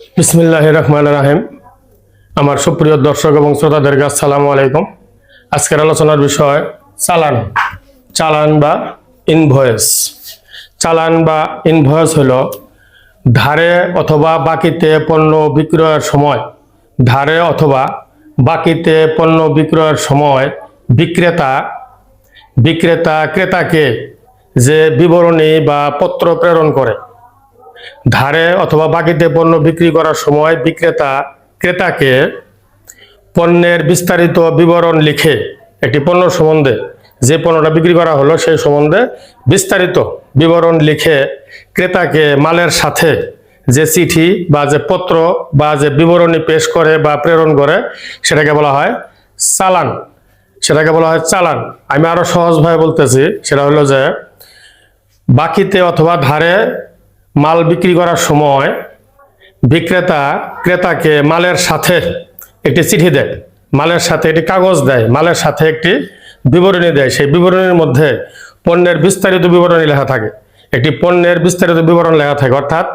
বিসমিল্লাহ রহমান রাহিম। আমার সুপ্রিয় দর্শক এবং শ্রোতাদের কাছে সালামু আলাইকুম। আজকের আলোচনার বিষয় চালান। চালান বা ইনভয়েস চালান বা ইনভয়েস হলো ধারে অথবা বাকিতে পণ্য বিক্রয়ের সময়। ধারে অথবা বাকিতে পণ্য বিক্রয়ের সময় বিক্রেতা বিক্রেতা ক্রেতাকে যে বিবরণী বা পত্র প্রেরণ করে। ধারে অথবা বাকিতে পণ্য বিক্রি করার সময় বিক্রেতা, ক্রেতাকে পণ্যের বিস্তারিত বিবরণ লিখে একটি পণ্য সম্বন্ধে, যে পণ্যটা বিক্রি করা হলো সেই সম্বন্ধে বিস্তারিত বিবরণ লিখে ক্রেতাকে মালের সাথে যে চিঠি বা যে পত্র বা যে বিবরণী পেশ করে বা প্রেরণ করে, সেটাকে বলা হয় চালান। সেটাকে বলা হয় চালান। আমি আরও সহজভাবে বলতেছি, সেটা হলো যে বাকিতে অথবা ধারে মাল বিক্রি করার সময় বিক্রেতা ক্রেতাকে মালের সাথে একটি চিঠি দেয়। মালের সাথে একটি কাগজ দেয়। মালের সাথে একটি বিবরণী দেয়। সেই বিবরণীর মধ্যে পণ্যের বিস্তারিত বিবরণী লেখা থাকে। একটি পণ্যের বিস্তারিত বিবরণ লেখা থাকে। অর্থাৎ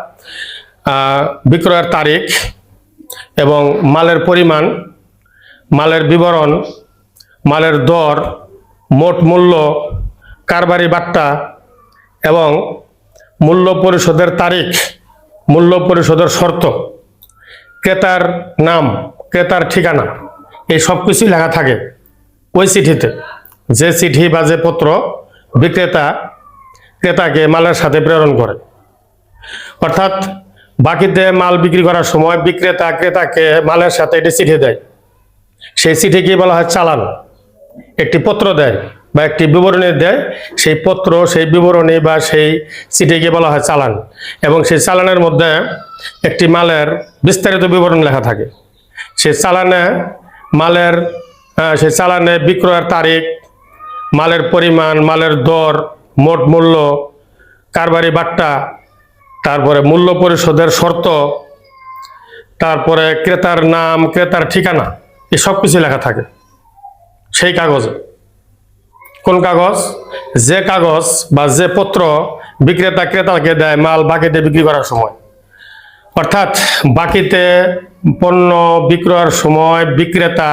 বিক্রয়ের তারিখ এবং মালের পরিমাণ, মালের বিবরণ, মালের দর, মোট মূল্য, কারবারি বাট্টা এবং মূল্য পরিশোধের তারিখ, মূল্য পরিশোধের শর্ত, ক্রেতার নাম, ক্রেতার ঠিকানা, এই সব কিছুই লেখা থাকে ওই চিঠিতে। যে চিঠি বা যে পত্র বিক্রেতা ক্রেতাকে মালের সাথে প্রেরণ করে। অর্থাৎ বাকিতে মাল বিক্রি করার সময় বিক্রেতা ক্রেতাকে মালের সাথে একটি চিঠি দেয়। সেই চিঠিকে বলা হয় চালান, একটি পত্র দেয়। বা একটি বিবরণী দেয়, সেই পত্র, সেই বিবরণী বা সেই চিঠিকে বলা হয় চালান। এবং সেই চালানের মধ্যে একটি মালের বিস্তারিত বিবরণ লেখা থাকে। সেই চালানে মালের সেই চালানে বিক্রয়ের তারিখ, মালের পরিমাণ, মালের দর, মোট মূল্য, কারবারি বাট্টা, তারপরে মূল্য পরিশোধের শর্ত, তারপরে ক্রেতার নাম, ক্রেতার ঠিকানা, এই সব কিছু লেখা থাকে। সেই কাগজে। কোন কাগজ? যে কাগজ বা যে পত্র বিক্রেতা ক্রেতাকে দেয়, মাল বাকিতে বিক্রি করার সময়। অর্থাৎ বাকিতে পণ্য বিক্রয়ের সময় বিক্রেতা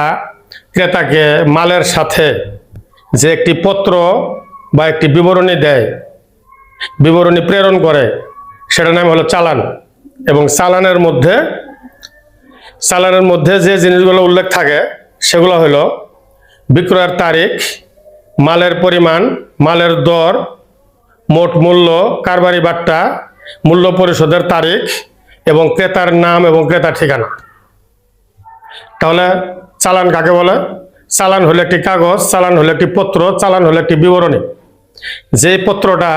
ক্রেতাকে মালের সাথে যে একটি পত্র বা একটি বিবরণী দেয়, বিবরণী প্রেরণ করে, সেটার নাম হলো চালান। এবং চালানের মধ্যে চালানের মধ্যে যে জিনিসগুলো উল্লেখ থাকে, সেগুলো হলো বিক্রয়ের তারিখ মালের পরিমাণ, মালের দর, মোট মূল্য, কারবারি বাট্টা, মূল্য পরিশোধের তারিখ এবং ক্রেতার নাম এবং ক্রেতার ঠিকানা। তাহলে চালান কাকে বলে? চালান হলো একটি কাগজ, চালান হলো একটি পত্র, চালান হলো একটি বিবরণী। যে পত্রটা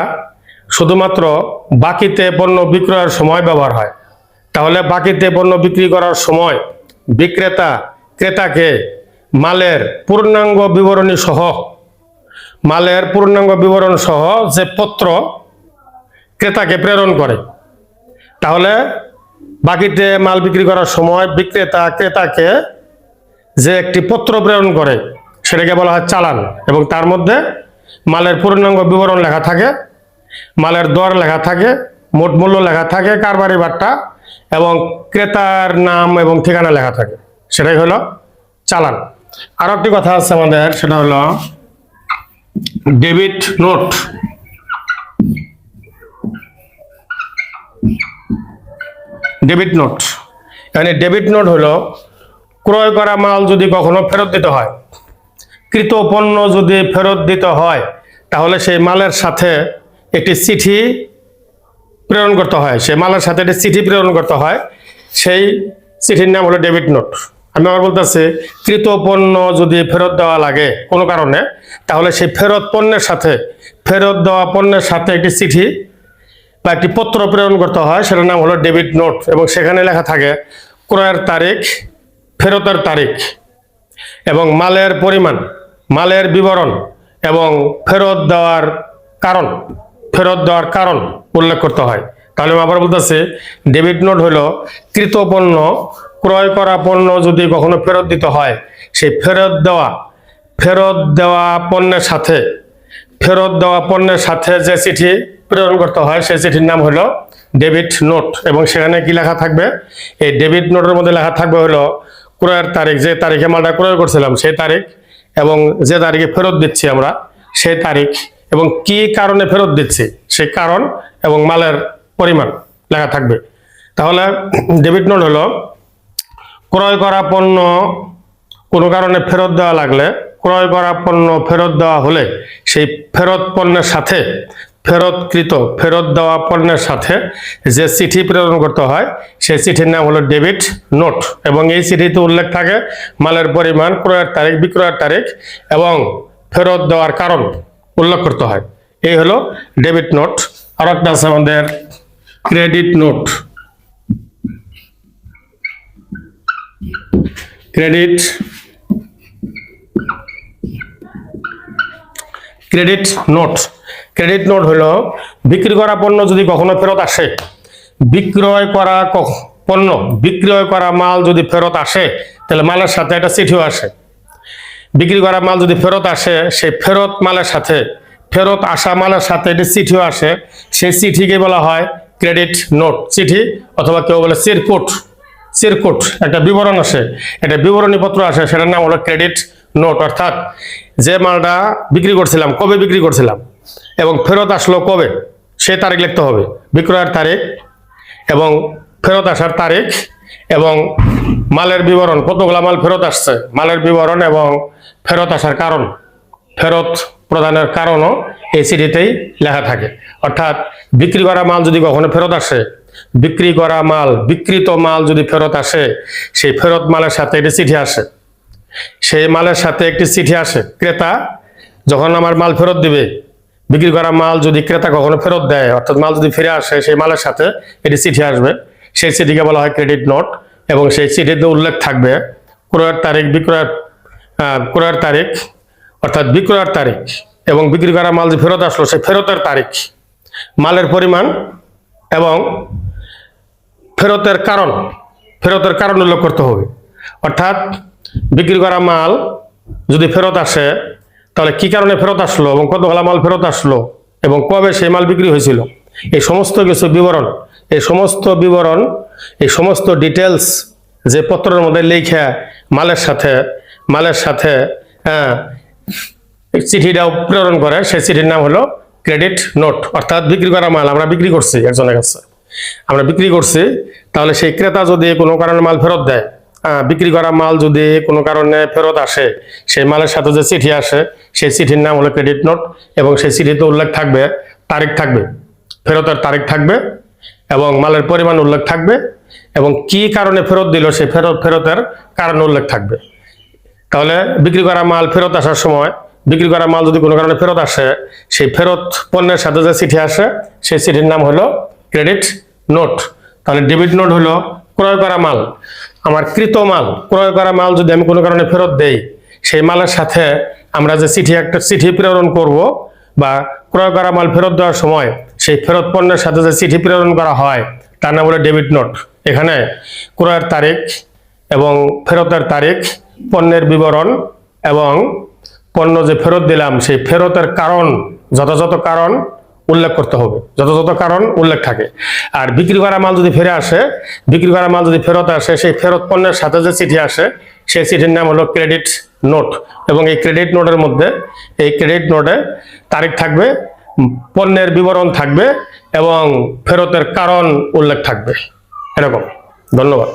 শুধুমাত্র বাকিতে পণ্য বিক্রয়ের সময় ব্যবহার হয়, তাহলে বাকিতে পণ্য বিক্রি করার সময় বিক্রেতা ক্রেতাকে মালের পূর্ণাঙ্গ বিবরণী সহ মালের পূর্ণাঙ্গ বিবরণ সহ যে পত্র ক্রেতাকে প্রেরণ করে। তাহলে বাকিতে মাল বিক্রি করার সময় বিক্রেতা ক্রেতাকে যে একটি পত্র প্রেরণ করে, সেটাকে বলা হয় চালান এবং তার মধ্যে মালের পূর্ণাঙ্গ বিবরণ লেখা থাকে, মালের দর লেখা থাকে, মোট মূল্য লেখা থাকে, কারবারি বাট্টা এবং ক্রেতার নাম এবং ঠিকানা লেখা থাকে। সেটাই হলো চালান। আরও একটি কথা আছে আমাদের, সেটা হলো ডেবিট নোট। Debit note. এখানে ডেবিট নোট হলো, ক্রয় করা মাল যদি কখনো ফেরত দিতে হয়, কৃত পণ্য যদি ফেরত দিতে হয়, তাহলে সেই মালের সাথে একটি চিঠি প্রেরণ করতে হয়। সেই মালের সাথে একটি চিঠি প্রেরণ করতে হয়। সেই চিঠির নাম হলো ডেবিট নোট। আমি আবার বলতেছি কৃত পণ্য যদি ফেরত দেওয়া লাগে কোনো কারণে, তাহলে সেই ফেরত পণ্যের সাথে, ফেরত দেওয়া পণ্যের সাথে একটি চিঠি বা একটি পত্র প্রেরণ করতে হয়, সেটার নাম হলো ডেবিট নোট এবং সেখানে লেখা থাকে, ক্রয়ের তারিখ, ফেরতের তারিখ এবং মালের পরিমাণ, মালের বিবরণ এবং ফেরত দেওয়ার কারণ, ফেরত দেওয়ার কারণ উল্লেখ করতে হয়। তাহলে আবার বলতেছি ডেবিট নোট হলো কৃত পণ্য, ক্রয় করা পণ্য যদি কখনো ফেরত দিতে হয়, সেই ফেরত দেওয়া ফেরত দেওয়া পণ্যের সাথে, ফেরত দেওয়া পণ্যের সাথে যে চিঠি প্রেরণ করতে হয়, সেই চিঠির নাম হলো ডেবিট নোট এবং সেখানে কি লেখা থাকবে? এই ডেবিট নোটের মধ্যে লেখা থাকবে হলো ক্রয়ের তারিখ, যে তারিখে মালটা ক্রয় করছিলাম, সেই তারিখ এবং যে তারিখে ফেরত দিচ্ছি আমরা, সেই তারিখ এবং কি কারণে ফেরত দিচ্ছি, সেই কারণ এবং মালের পরিমাণ লেখা থাকবে। তাহলে ডেবিট নোট হলো, ক্রয় করা পণ্য কোনো কারণে ফেরত দেওয়া লাগলে, ক্রয় করা পণ্য ফেরত দেওয়া হলে সেই ফেরত পণ্যের সাথে, ফেরতকৃত ফেরত দেওয়া পণ্যের সাথে যে চিঠি প্রেরণ করতে হয়, সেই চিঠির নাম হলো ডেবিট নোট এবং এই চিঠিতে উল্লেখ থাকে মালের পরিমাণ, ক্রয়ের তারিখ, বিক্রয়ের তারিখ এবং ফেরত দেওয়ার কারণ উল্লেখ করতে হয়। এই হলো ডেবিট নোট আর একটা আছে আমাদের credit note. Credit. Credit note. Credit note হলো, বিক্রি করা পণ্য যদি কখনো ফেরত আসে, বিক্রয় করা পণ্য, বিক্রয় করা মাল যদি ফেরত আসে, তাহলে মালের সাথে একটা চিঠিও আসে। বিক্রি করা মাল যদি ফেরত আসে, সেই ফেরত মালের সাথে, ফেরত আসা মালের সাথে একটি চিঠিও আসে। সেই চিঠিকে বলা হয় ক্রেডিট নোট চিঠি, অথবা কেউ বলে চিরকুট চিরকুট একটা বিবরণ আসে। একটা বিবরণী পত্র আসে, সেটার নাম হলো ক্রেডিট নোট অর্থাৎ যে মালটা বিক্রি করছিলাম, কবে বিক্রি করছিলাম, এবং ফেরত আসলো কবে, সে তারিখ লিখতে হবে, বিক্রয়ের তারিখ, এবং ফেরত আসার তারিখ, এবং মালের বিবরণ, কতগুলা মাল ফেরত আসছে, মালের বিবরণ এবং ফেরত আসার কারণ, ফেরত প্রদানের কারণও এই চিঠিতেই লেখা থাকে। অর্থাৎ বিক্রি করা মাল যদি কখনো ফেরত আসে, বিক্রি করা মাল, বিক্রিত মাল যদি ফেরত আসে, সেই ফেরত মালের সাথে একটি চিঠি আসে। সেই মালের সাথে একটি চিঠি আসে, ক্রেতা যখন আমার মাল ফেরত দিবে, বিক্রি করা মাল যদি ক্রেতা কখনো ফেরত দেয়, অর্থাৎ মাল যদি ফিরে আসে, সেই মালের সাথে এটি চিঠি আসবে। সেই চিঠিকে বলা হয় ক্রেডিট নোট এবং সেই চিঠিতে উল্লেখ থাকবে ক্রয়ের তারিখ, বিক্রয়ের ক্রয়ের তারিখ অর্থাৎ বিক্রয়ের তারিখ এবং বিক্রি করা মাল যে ফেরত আসলো, সেই ফেরতের তারিখ, মালের পরিমাণ এবং ফেরতের কারণ ফেরতের কারণ উল্লেখ করতে হবে। অর্থাৎ বিক্রি করা মাল যদি ফেরত আসে, তাহলে কি কারণে ফেরত আসলো এবং কত ভালো মাল ফেরত আসলো এবং কবে সেই মাল বিক্রি হয়েছিল? এই সমস্ত কিছু বিবরণ, এই সমস্ত বিবরণ, এই সমস্ত ডিটেলস যে পত্রের মধ্যে লেখা মালের সাথে মালের সাথে হ্যাঁ চিঠিটাও প্রেরণ করে। সেই চিঠির নাম হলো ক্রেডিট নোট। অর্থাৎ বিক্রি করা মাল আমরা বিক্রি করছি একজনের কাছে। আমরা বিক্রি করছি, তাহলে সেই ক্রেতা যদি কোনো কারণে মাল ফেরত দেয় বিক্রি করা মাল যদি কোনো কারণে ফেরত আসে, সেই মালের সাথে যে চিঠি আসে, সেই চিঠির নাম হলো ক্রেডিট নোট এবং সেই চিঠিতে উল্লেখ থাকবে, তারিখ থাকবে, ফেরতের তারিখ থাকবে এবং মালের পরিমাণ উল্লেখ থাকবে এবং কি কারণে ফেরত দিল, সেই ফেরত, ফেরতের কারণ উল্লেখ থাকবে। তাহলে বিক্রি করা মাল ফেরত আসার সময়, বিক্রি করা মাল যদি কোনো কারণে ফেরত আসে, সেই ফেরত পণ্যের সাথে যে চিঠি আসে, সেই চিঠির নাম হলো ক্রেডিট নোট। তাহলে ডেবিট নোট হলো ক্রয় করা মাল। আমার কৃত মাল, ক্রয় করা মাল যদি আমি কোনো কারণে ফেরত দেই, সেই মালের সাথে আমরা যে চিঠি একটা চিঠি প্রেরণ করব বা ক্রয় করা মাল ফেরত দেওয়ার সময় সেই ফেরত পণ্যের সাথে যে চিঠি প্রেরণ করা হয়, তার নাম হলো ডেবিট নোট। এখানে ক্রয়ের তারিখ এবং ফেরতের তারিখ পণ্যের বিবরণ এবং পণ্য যে ফেরত দিলাম, সেই ফেরতের কারণ, যথাযথ কারণ উল্লেখ করতে হবে। যথাযথ কারণ উল্লেখ থাকে। আর বিক্রি করা মাল যদি ফিরে আসে, বিক্রি করা মাল যদি ফেরত আসে, সেই ফেরত পণ্যের সাথে যে চিঠি আসে, সেই চিঠির নাম হলো ক্রেডিট নোট এবং এই ক্রেডিট নোটের মধ্যে, এই ক্রেডিট নোটে তারিখ থাকবে, পণ্যের বিবরণ থাকবে এবং ফেরতের কারণ উল্লেখ থাকবে। এরকম। ধন্যবাদ।